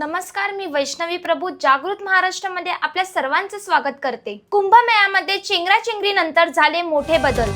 नमस्कार मी वैष्णवी प्रभू जागृत महाराष्ट्रामध्ये आपल्या सर्वांचं स्वागत करते. कुंभमेळ्यामध्ये चेंगराचेंगरी नंतर झाले मोठे बदल.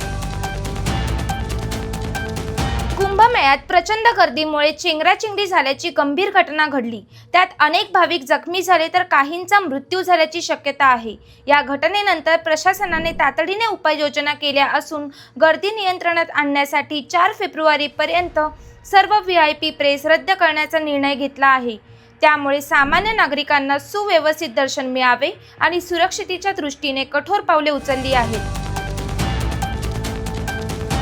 कुंभमेळ्यात प्रचंड गर्दीमुळे चेंगराचेंगरी झाल्याची गंभीर घटना घडली. त्यात अनेक भाविक जखमी झाले तर काहींचा मृत्यू झाल्याची शक्यता आहे. या घटनेनंतर प्रशासनाने तातडीने उपाययोजना केल्या असून गर्दी नियंत्रणात आणण्यासाठी चार फेब्रुवारीपर्यंत सर्व व्ही आय पी प्रेस रद्द करण्याचा निर्णय घेतला आहे. त्यामुळे सामान्य नागरिकांना सुव्यवस्थित दर्शन मिळावे आणि सुरक्षितेच्या दृष्टीने कठोर पावले उचलली आहेत.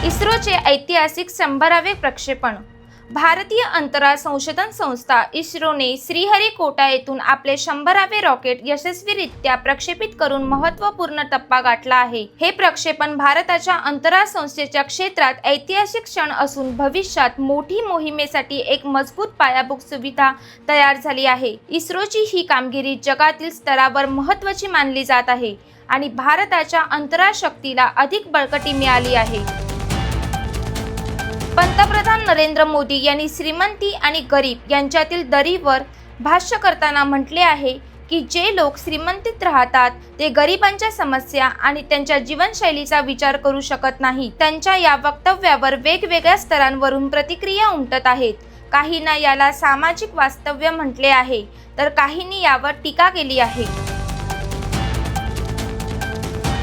इस्रोचे ऐतिहासिक शंभरावे प्रक्षेपण भारतीय अंतराळ संशोधन संस्था इस्रोने श्रीहरिकोटा येथून आपले शंभरावे रॉकेट यशस्वीरित्या प्रक्षेपित करून महत्त्वपूर्ण टप्पा गाठला आहे. हे प्रक्षेपण भारताच्या अंतराळ संस्थेच्या क्षेत्रात ऐतिहासिक क्षण असून भविष्यात मोठी मोहिमेसाठी एक मजबूत पायाभूत सुविधा तयार झाली आहे. इस्रोची ही कामगिरी जगातील स्तरावर महत्त्वाची मानली जात आहे आणि भारताच्या अंतराळ शक्तीला अधिक बळकटी मिळाली आहे. पंतप्रधान नरेंद्र मोदी यांनी श्रीमंती आणि गरीब यांच्यातील दरीवर भाष्य करताना म्हटले आहे की जे लोक श्रीमंतीत राहतात ते गरिबांच्या समस्या आणि त्यांच्या जीवनशैलीचा विचार करू शकत नाही. त्यांच्या या वक्तव्यावर वेगवेगळ्या स्तरांवरून प्रतिक्रिया उमटत आहेत. काहींना याला सामाजिक वास्तव्य म्हटले आहे तर काहींनी यावर टीका केली आहे.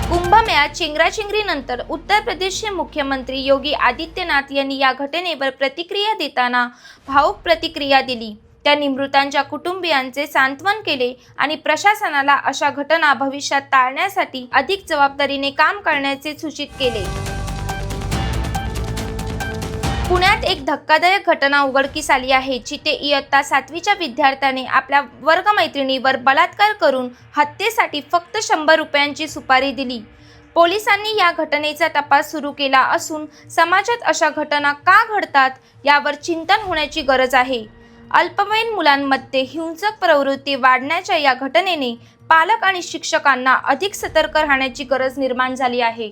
कुंभमेळ्यात चेंगराचेंगरीनंतर उत्तर प्रदेशचे मुख्यमंत्री योगी आदित्यनाथ यांनी या घटनेवर प्रतिक्रिया देताना भाऊक प्रतिक्रिया दिली. त्यांनी मृतांच्या कुटुंबियांचे सांत्वन केले आणि प्रशासनाला अशा घटना भविष्यात टाळण्यासाठी अधिक जबाबदारीने काम करण्याचे सूचित केले. पुण्यात एक धक्कादायक घटना उघडकीस आली आहे जिथे इयत्ता सातवीच्या विद्यार्थ्याने आपल्या वर्गमैत्रिणीवर बलात्कार करून हत्येसाठी फक्त शंभर रुपयांची सुपारी दिली. पोलिसांनी या घटनेचा तपास सुरू केला असून समाजात अशा घटना का घडतात यावर चिंतन होण्याची गरज आहे. अल्पवयीन मुलांमध्ये हिंसक प्रवृत्ती वाढण्याच्या या घटनेने पालक आणि शिक्षकांना अधिक सतर्क राहण्याची गरज निर्माण झाली आहे.